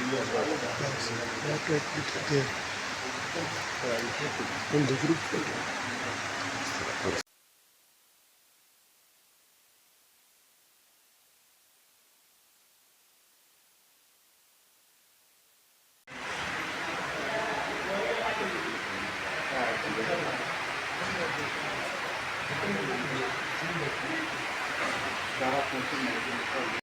やってきて今度グループで。Gracias.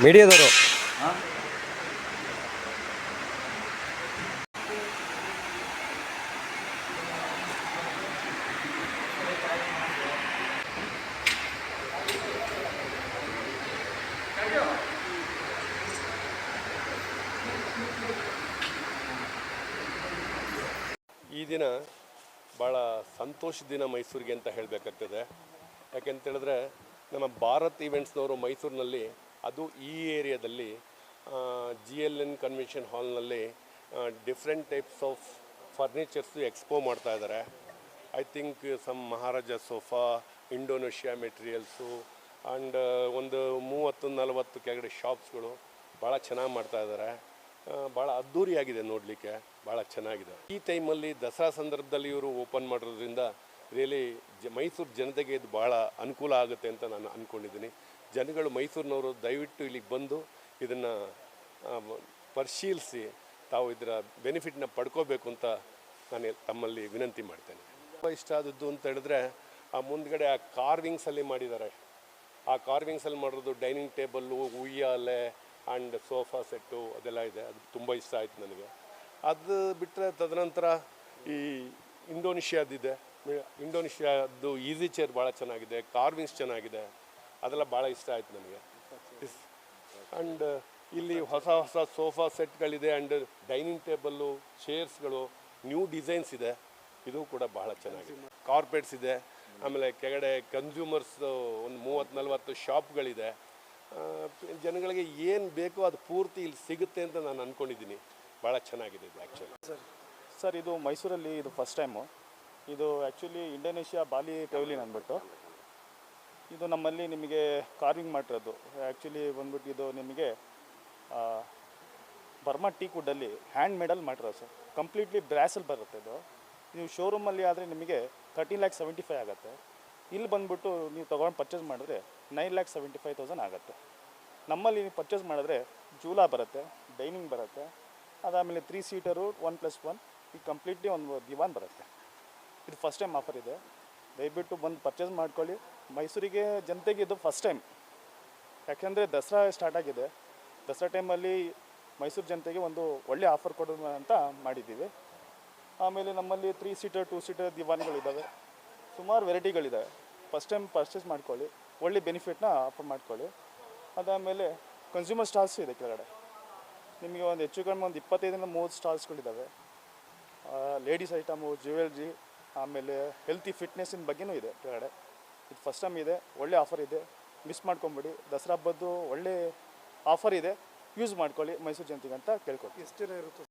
ಮೀಡಿಯಾದವರು. ಈ ದಿನ ಭಾಳ ಸಂತೋಷ ದಿನ ಮೈಸೂರಿಗೆ ಅಂತ ಹೇಳಬೇಕಾಗ್ತದೆ. ಯಾಕೆಂತೇಳಿದ್ರೆ ನಮ್ಮ ಭಾರತ್ ಈವೆಂಟ್ಸ್ನವರು ಮೈಸೂರಿನಲ್ಲಿ ಅದು ಈ ಏರಿಯಾದಲ್ಲಿ ಜಿ ಎಲ್ ಎನ್ ಕನ್ವೆನ್ಷನ್ ಹಾಲ್ನಲ್ಲಿ different types of furnitures expo ಮಾಡ್ತಾ ಇದ್ದಾರೆ I think some Maharaja sofa Indonesia materials and ಒಂದು ಮೂವತ್ತು, ನಲವತ್ತು ಕೆಳಗಡೆ ಶಾಪ್ಸ್ಗಳು ಭಾಳ ಚೆನ್ನಾಗಿ ಮಾಡ್ತಾ ಇದ್ದಾರೆ ಭಾಳ ಅದ್ಧೂರಿಯಾಗಿದೆ ನೋಡಲಿಕ್ಕೆ. ಭಾಳ ಚೆನ್ನಾಗಿದೆ. ಈ ಟೈಮಲ್ಲಿ ದಸರಾ ಸಂದರ್ಭದಲ್ಲಿ ಇವರು ಓಪನ್ ಮಾಡಿರೋದ್ರಿಂದ ರಿಯಲಿ ಜ ಮೈಸೂರು ಜನತೆಗೆ ಇದು ಭಾಳ ಅನುಕೂಲ ಆಗುತ್ತೆ ಅಂತ ನಾನು ಅಂದ್ಕೊಂಡಿದ್ದೀನಿ ಜನಗಳು ಮೈಸೂರಿನವರು ದಯವಿಟ್ಟು ಇಲ್ಲಿಗೆ ಬಂದು ಇದನ್ನು ಪರಿಶೀಲಿಸಿ ತಾವು ಇದರ ಬೆನಿಫಿಟ್ನ ಪಡ್ಕೋಬೇಕು ಅಂತ ನಾನು ತಮ್ಮಲ್ಲಿ ವಿನಂತಿ ಮಾಡ್ತೇನೆ. ತುಂಬ ಇಷ್ಟ ಆದದ್ದು ಅಂತ ಹೇಳಿದ್ರೆ, ಆ ಮುಂದ್ಗಡೆ ಆ ಕಾರ್ವಿಂಗ್ಸಲ್ಲಿ ಮಾಡಿದ್ದಾರೆ. ಆ ಕಾರ್ವಿಂಗ್ಸಲ್ಲಿ ಮಾಡಿರೋದು ಡೈನಿಂಗ್ ಟೇಬಲ್ಲು ಉಯ್ಯಾಲೆ ಆ್ಯಂಡ್ ಸೋಫಾ ಸೆಟ್ಟು ಅದೆಲ್ಲ ಇದೆ. ಅದು ತುಂಬ ಇಷ್ಟ ಆಯಿತು ನನಗೆ. ಅದು ಬಿಟ್ಟರೆ ತದನಂತರ ಈ ಇಂಡೋನೇಷ್ಯಾದಿದೆ. ಇಂಡೋನೇಷ್ಯಾದ್ದು ಈಸಿ ಚೇರ್ ಭಾಳ ಚೆನ್ನಾಗಿದೆ ಕಾರ್ವಿಂಗ್ಸ್ ಚೆನ್ನಾಗಿದೆ ಅದೆಲ್ಲ ಭಾಳ ಇಷ್ಟ ಆಯ್ತು ನನಗೆ ಆ್ಯಂಡ್ ಇಲ್ಲಿ ಹೊಸ ಹೊಸ ಸೋಫಾ ಸೆಟ್ಗಳಿದೆ ಆ್ಯಂಡ್ ಡೈನಿಂಗ್ ಟೇಬಲ್ಲು ಚೇರ್ಸ್ಗಳು ನ್ಯೂ ಡಿಸೈನ್ಸ್ ಇದೆ. ಇದು ಕೂಡ ಬಹಳ ಚೆನ್ನಾಗಿದೆ. ಕಾರ್ಪೆಟ್ಸ್ ಇದೆ. ಆಮೇಲೆ ಕೆಳಗಡೆ ಕನ್ಸ್ಯೂಮರ್ಸ್ ಒಂದು ಮೂವತ್ತು ನಲ್ವತ್ತು ಶಾಪ್ಗಳಿದೆ ಆ, ಜನಗಳಿಗೆ ಏನು ಬೇಕೋ ಅದು ಪೂರ್ತಿ ಇಲ್ಲಿ ಸಿಗುತ್ತೆ ಅಂತ ನಾನು ಅಂದ್ಕೊಂಡಿದ್ದೀನಿ ಭಾಳ ಚೆನ್ನಾಗಿದೆ ಇದು ಆ್ಯಕ್ಚುಲಿ ಸರ್ ಇದು ಮೈಸೂರಲ್ಲಿ ಇದು ಫಸ್ಟ್ ಟೈಮು ಇದು ಆ್ಯಕ್ಚುಲಿ ಇಂಡೋನೇಷ್ಯಾ ಬಾಲಿ ಪೆವಲಿನ್ ಅಂದ್ಬಿಟ್ಟು. ಇದು ನಮ್ಮಲ್ಲಿ ನಿಮಗೆ ಕಾರ್ವಿಂಗ್ ಮಾಡಿರೋದು. ಆ್ಯಕ್ಚುಲಿ ಬಂದ್ಬಿಟ್ಟು ಇದು ನಿಮಗೆ ಬರ್ಮಾ ಟೀ ಕುಡ್ಡಲ್ಲಿ ಹ್ಯಾಂಡ್ ಮೇಡಲ್ಲಿ ಮಾಡಿರೋದು ಸರ್. ಕಂಪ್ಲೀಟ್ಲಿ ಬ್ರ್ಯಾಸಲ್ಲಿ ಬರುತ್ತೆ ಇದು. ನೀವು ಶೋರೂಮಲ್ಲಿ ಆದರೆ ನಿಮಗೆ ತರ್ಟೀನ್ ಲ್ಯಾಕ್ ಸೆವೆಂಟಿ ಫೈವ್ ಆಗುತ್ತೆ. ಇಲ್ಲಿ ಬಂದ್ಬಿಟ್ಟು ನೀವು ತೊಗೊಂಡು ಪರ್ಚೇಸ್ ಮಾಡಿದ್ರೆ nine lakh seventy five thousand ಆಗುತ್ತೆ. ನಮ್ಮಲ್ಲಿ ನೀವು ಪರ್ಚೇಸ್ ಮಾಡಿದ್ರೆ ಜೂಲಾ ಬರುತ್ತೆ ಡೈನಿಂಗ್ ಬರುತ್ತೆ. ಅದಾದಮೇಲೆ three seater one plus one ಈ ಕಂಪ್ಲೀಟ್ಲಿ ಒಂದು ದಿವಾನ್ ಬರುತ್ತೆ. ಇದು ಫಸ್ಟ್ ಟೈಮ್ ಆಫರ್ ಇದೆ. ದಯವಿಟ್ಟು ಬಂದು ಪರ್ಚೇಸ್ ಮಾಡ್ಕೊಳ್ಳಿ. ಮೈಸೂರಿಗೆ ಜನತೆಗೆ ಇದು ಫಸ್ಟ್ ಟೈಮ್ ಯಾಕೆಂದರೆ ದಸರಾ ಸ್ಟಾರ್ಟ್ ಆಗಿದೆ. ದಸರಾ ಟೈಮಲ್ಲಿ ಮೈಸೂರು ಜನತೆಗೆ ಒಂದು ಒಳ್ಳೆ ಆಫರ್ ಕೊಡೋಣ ಅಂತ ಮಾಡಿದ್ದೀವಿ. ಆಮೇಲೆ ನಮ್ಮಲ್ಲಿ ತ್ರೀ ಸೀಟರ್ ಟೂ ಸೀಟರ್ ದಿವಾನಿಗಳಿದ್ದಾವೆ ಸುಮಾರು ವೆರೈಟಿಗಳಿದ್ದಾವೆ. ಫಸ್ಟ್ ಟೈಮ್ ಪರ್ಚೇಸ್ ಮಾಡ್ಕೊಳ್ಳಿ. ಒಳ್ಳೆ ಬೆನಿಫಿಟ್ನ ಆಫರ್ ಮಾಡ್ಕೊಳ್ಳಿ. ಅದಾದಮೇಲೆ ಕನ್ಸ್ಯೂಮರ್ ಸ್ಟಾಲ್ಸ್ ಇದೆ ಕೆಳಗಡೆ. ನಿಮಗೆ ಒಂದು ಹೆಚ್ಚು ಕಡಿಮೆ ಒಂದು ಇಪ್ಪತ್ತೈದರಿಂದ ಮೂವತ್ತು ಸ್ಟಾಲ್ಸ್ಗಳಿದ್ದಾವೆ ಲೇಡೀಸ್ ಐಟಮು ಜ್ಯುವೆಲ್ರಿ ಆಮೇಲೆ ಹೆಲ್ತಿ ಫಿಟ್ನೆಸ್ಸಿನ ಬಗ್ಗೆನೂ ಇದೆ ಕೆಳಗಡೆ ಇದು ಫಸ್ಟ್ ಟೈಮ್ ಇದೆ, ಒಳ್ಳೆ ಆಫರ್ ಇದೆ. ಮಿಸ್ ಮಾಡ್ಕೊಂಬಿಡಿ. ದಸರಾ ಹಬ್ಬದ್ದು ಒಳ್ಳೆ ಆಫರ್ ಇದೆ. ಯೂಸ್ ಮಾಡ್ಕೊಳ್ಳಿ ಮೈಸೂರು ಜನತೆಗೆ ಅಂತ ಕೇಳ್ಕೊಡ್ತೀನಿ ಜನ ಇರುತ್ತೆ?